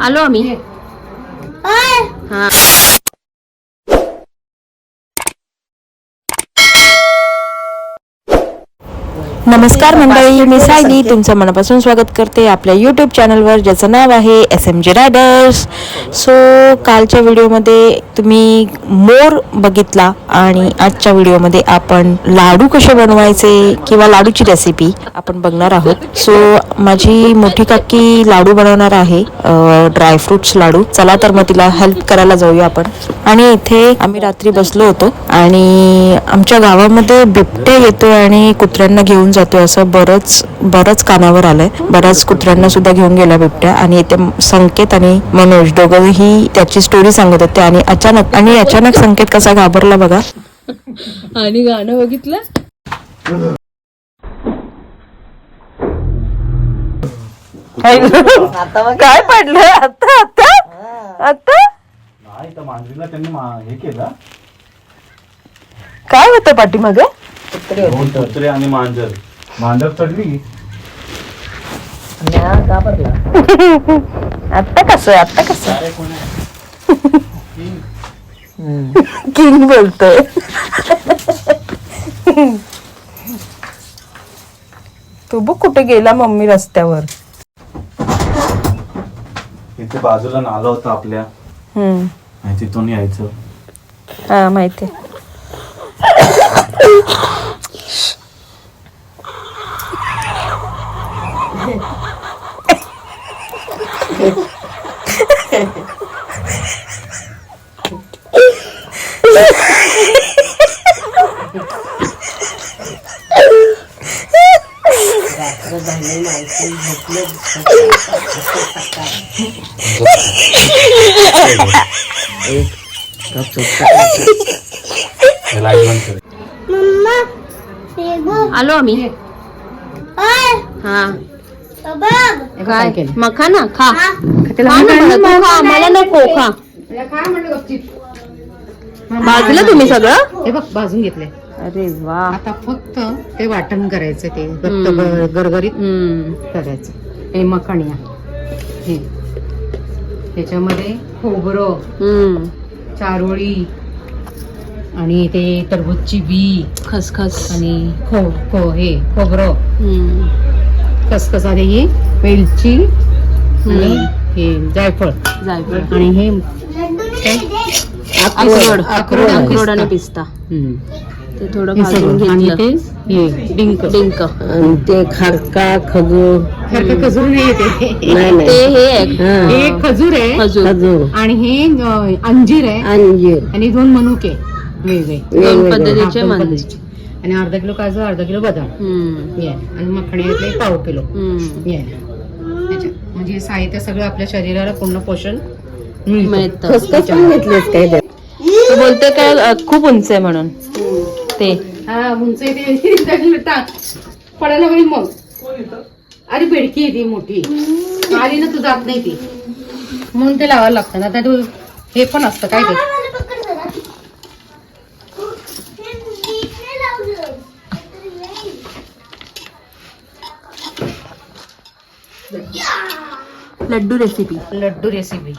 आलो आम्ही. हा. नमस्कार मंडळी मी सायली. तुमचं मनापासून स्वागत करते आपल्या यूट्यूब चॅनलवर ज्याचं नाव आहे S M G riders so कालच्या व्हिडिओमध्ये तुम्ही मोर बघितला आणि आजच्या व्हिडिओमध्ये आपण लाडू कसे बनवायचे किंवा लाडूची रेसिपी आपण बघणार आहोत. सो माझी मोठी काकी लाडू बनवणार आहे ड्रायफ्रुट्स लाडू. चला तर मग तिला हेल्प करायला जाऊया आपण. आणि इथे आम्ही रात्री बसलो होतो आणि आमच्या गावामध्ये बिबट्या येतोय आणि कुत्र्यांना घेऊन जातोय असं बरंच बरंच कानावर आलंय. बऱ्याच कुत्र्यांना सुद्धा घेऊन गेला बिबट्या. आणि इथे संकेत आणि मनोज दोघंही त्याची स्टोरी सांगत होते आणि अचानक आणि अचानक संकेत कसा घाबरला बघा. आणि गाणं बघितलं? काय पडलं आता आता? आता? नाही तर मांजरीला त्यांनी मा- हे केलं. काय होतं पाठीमागे? दोन कुत्रे आणि मांजर मांजर चढली आता कसं आता कसं किंग बोलतोय तू बघ कुठे गेला मम्मी रस्त्यावर इथे बाजूला नाला होता आपल्या हम्म आणि तिथून यायचं हा माहिती लाइट बंद कर. आलो आम्ही हा काय मखाना खा खा. ना तू खा मला नको खा. भाजलं तुम्ही सगळं? हे बघ भाजून घेतले अरे वा. आता फक्त ते वाटण करायचं ते हम्म. गर- गरगरीत हम्म. करायचं. हे मखणिया हे. त्याच्यामध्ये खोबरं हम्म. चारोळी आणि ते टरबूजची बी खसखस. आणि खो खो हे खोबरं. हम्म. खसखस आणि ही वेलची आणि हे जायफळ. जायफळ. आणि हे? अक्रोड. अक्रोड. आणि अक्रोड आणि पिस्ता. ते थोडं भाजून. आणि ते घेतलं हे डिंक. डिंक. ते खारका खजूर. खारका खजूर नाही येते. ते हे आहे, हे. खजूर आहे. खजूर. आणि हे अं, अंजीर आहे. अंजीर. आणि दोन मनुके. वेगळे. दोन पद्धतीचे हा, दोन मंद पद्धतीचे. आणि अर्धा किलो काजू अर्धा किलो बदाम. हम्म. ये. आणि मखण्यातले पाव किलो. ये. म्हणजे हे साहित्य सगळं आपल्या शरीराला पूर्ण पोषण मिळतं. बोलते काय खूप उंच आहे म्हणून. ते. हा उंच पडायला होईल मग. अरे बेडकी आहे ती मोठी. आली ना तू जात नाही ती. म्हणून ते लावायला लागतं ना. आता हे पण असतं काय ते? Laddu recipe laddu recipe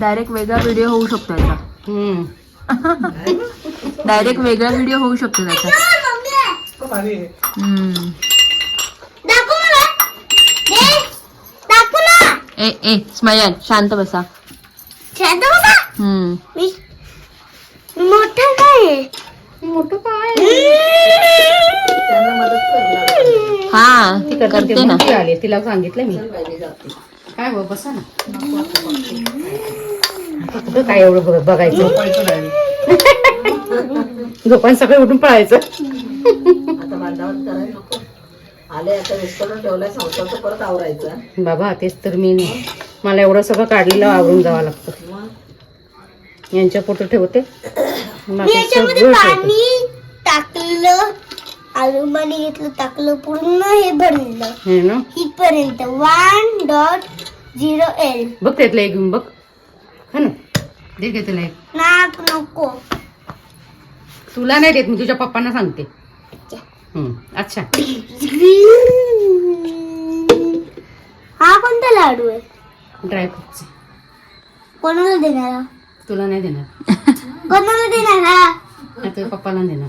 direct वेगळा व्हिडिओ होऊ शकतो याचा. हम्म. डायरेक्ट वेगळा व्हिडिओ होऊ शकतो त्याचा. हम्म. ए ए स्मयन शांत बसा. हम्म. मोठं काय मोठं काय हा ती करते करते ना. ती आली तिला सांगितलं मी. काय बघ बसा ना. काय एवढं बघ- बघायचं? झोपान सकाळी उठून पळायचं. आले आता विस्कळून ठेवलाय संसारचं परत आवरायचं. बाबा तेच तर मी मला एवढं सगळं काढलेलं आवरून जावं लागतं. यांच्या पोटं ठेवते. बाकी सगळं ठेवते. टाकलं आलूबाणी घेतलं टाकलं पूर्ण हे भरलं. हे ना? इथपर्यंत वन डॉट झिरो एल बघ त्यातलं एक घेऊन बघ. हा ना? दे घे त्याला एक. नाक नको. तुला नाही देत मी तुझ्या पप्पांना सांगते. हम्म, अच्छा. हा कोणता लाडू आहे? ड्रायफ्रुटचे कोणाला देणार? हा? तुला नाही देणार. कोणाला देणार हा? आता पप्पाला देणार.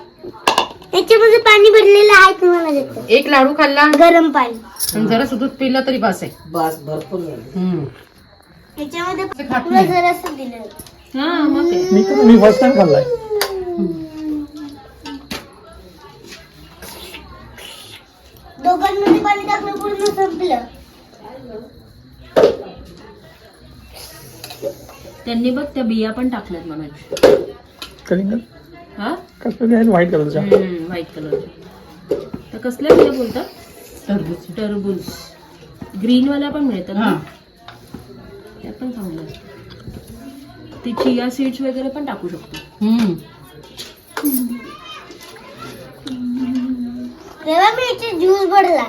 ह्याच्यामध्ये पाणी भरलेलं आहे तुम्हाला देतो. एक लाडू खाल्ला? गरम पाणी. आणि जरा दूध पिलं तरी बस आहे. बस भरपूर झालं. हम्म. ह्याच्यामध्ये ते खात तुला नाही. जरासं दिलं. हा मग काय. मी मी फर्स्ट टाइम खाल्लाय. दोघांमध्ये पाणी टाकलं पूर्ण संपलं. त्यांनी बघ त्या बिया पण टाकल्यात म्हणून कलिंगड हा? कसं आहे व्हाईट कलरच्या व्हाईट कलर तर कसल्या बिया बोलतात टरबूज. टरबूज. ग्रीन वाल्या पण मिळतात हा. ना त्या पण चांगल्या आहेत. ते चिया सीड्स वगैरे पण टाकू शकतो. हम्म. तेव्हा मी याचे ज्यूस भरला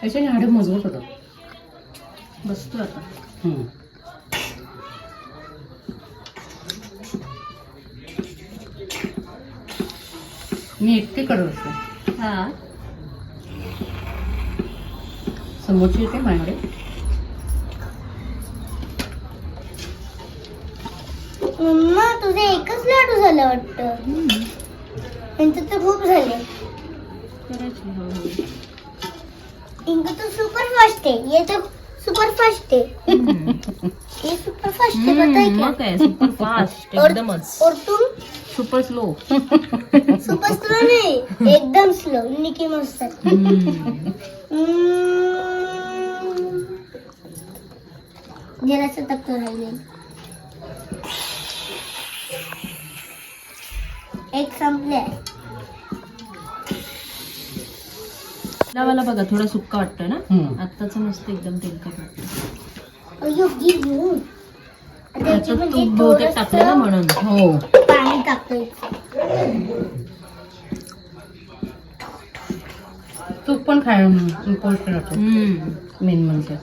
त्याच्याने हाडं मजबूत होतं. बसतो आता. मी एकटे करत असते हा. समोरची येते माझ्याकडे मम्मा तुझे एकच लाडू झालं वाटतं. त्यांचं तर खूप झाले. करायची हळूहळू. इनका तो सुपर फास्ट है ये तो सुपर फास्ट है ये सुपर फास्ट है पता है हम्म, क्या मग काय सुपर फास्ट और, एकदमच. और तुम? सुपर स्लो सुपर स्लो नहीं एकदम स्लो निकी मस्त जरासं तक राहिले एक संपले। वाला बघा थोडा सुक्का वाटतोय ना. आत्ताच मस्त एकदम तेलकट वाटतं अयो घेऊन. त्याच्यात तूप बहुतेक टाकलं ना म्हणून. हो. पाणी टाकतोय तूप पण खाय. मेन म्हणजे.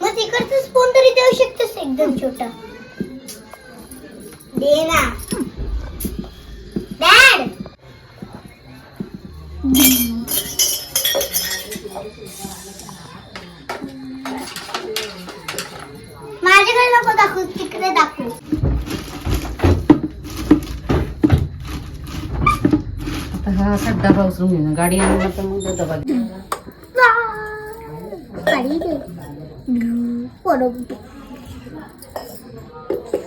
मग तिकडचं स्पून तरी देऊ शकतोस एकदम छोटा. दे ना. डॅड माझ्याकडे नको दाखवू तिकडे दाखवू. आता हा असा डबा उचलून घेऊन गाडी आणून तर मग तो डबा घे. गाडी दे बरोबर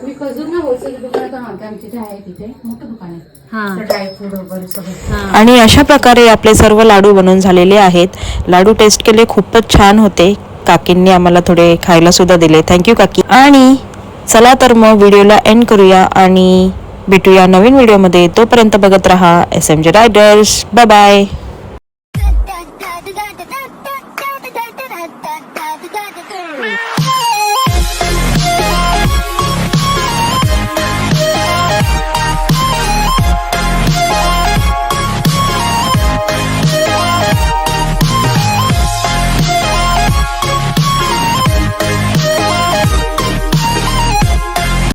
मी खजूर ना होलसेल दुकानात आणते. आमच्या इथे आहे तिथे. मोठं दुकान आहे. हा. ड्रायफ्रूट वगैरे सगळं. हा. आणि अशा प्रकारे आपले सर्व लाडू बनवून झालेले आहेत. लाडू टेस्ट केले खूपच छान होते. काकींनी आम्हाला थोडे खायला सुद्धा दिले. थँक्यू काकी. आणि चला तर मग व्हिडिओला एंड करूया आणि भेटूया नवीन व्हिडिओमध्ये. तोपर्यंत बघत राहा S M J riders bye bye